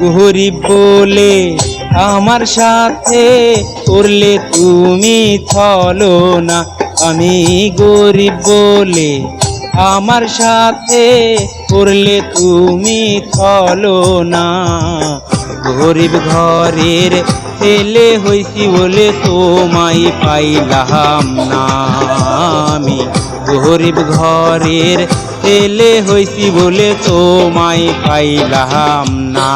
গরিব বলে আমার সাথে করলে তুমি ছলো না। আমি গরিব বলে আমার সাথে করলে তুমি ছলো না। গরিব ঘরের ছেলে হইছি বলে তোমায় পাইলাম না। আমি গরিব ঘরের ছেলে হইছি বলে তোমায় পাইলাম না।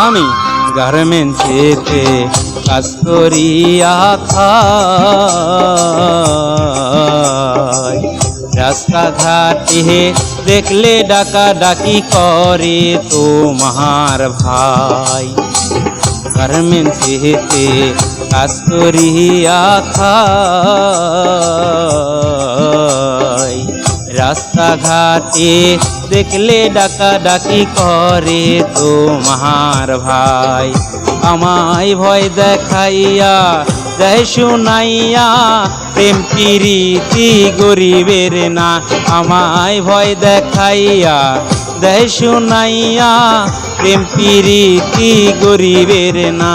আমি গার্মেন্টসেতে কাজ করিয়া খাই রাস্তাঘাটে দেখলে ডাকা ডাকি করে তোমার ভাই। গার্মেন্টসেতে কাজ করিয়া খাই রাস্তাঘাটে দেখলে ডাকা ডাকি করে তোমার ভাই। আমায় ভয় দেখাইয়া দেয় শুনাইয়া, প্রেম প্রীতি গরিবের না। আমায় ভয় দেখাইয়া দেয় শুনাইয়া, প্রেম প্রীতি গরিবের না।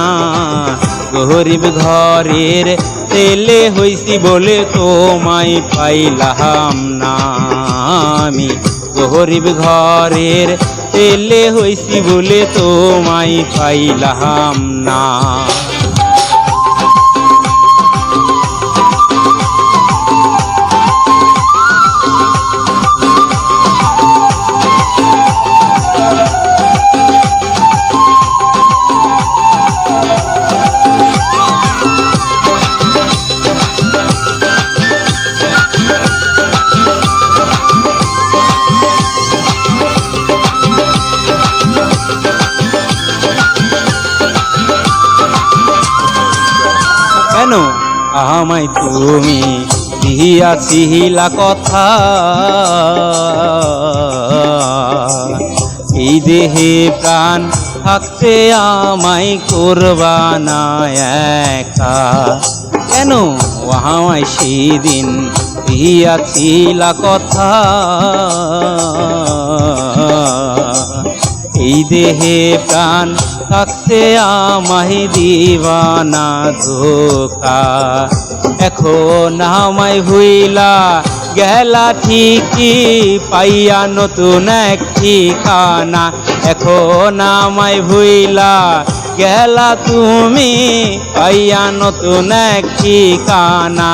গরিব ঘরের ছেলে হইছি বলে তোমায় পাইলাম না আমি। গরিব ঘরের ছেলে হইছি বলে তোমায় পাইলাম না। কেন? আমায় তুমি দিয়াছিলা কথা। এই দেহে প্রাণ থাকতে আমায় করবানা একা। কেন? আমায় সেদিন দিয়াছিলা কথা। এই দেহে প্রাণ থাকতে আমায় দিবানা ধোকা। এখন আমায় হইলা গেলা ঠিকই, পাইয়া নতুন এক ঠিকানা। এখন আমায় ভুইলা গেলা তুমি, পাইয়া নতুন এক ঠিকানা।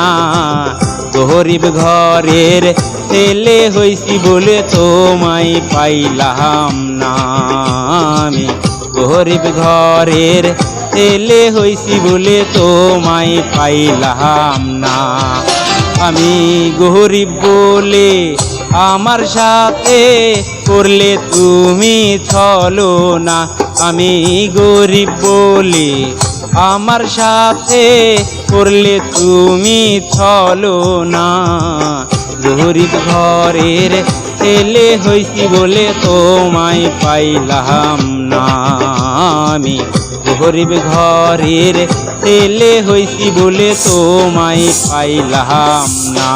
গরিব ঘরের ছেলে হইছি বলে তোমায় পাইলাম না আমি। গরিব ঘরের ছেলে হইছি বলে তোমায় পাইলাম না। আমি গরিব বলে আমার সাথে করলে তুমি ছলো না। আমি গরিব বলে আমার সাথে করলে তুমি ছলো না। গরিব ঘরের ছেলে হইছি বলে তোমায় পাইলাম না গরিব ঘরের ছেলে হইছি বলে তোমায় পাইলাম না।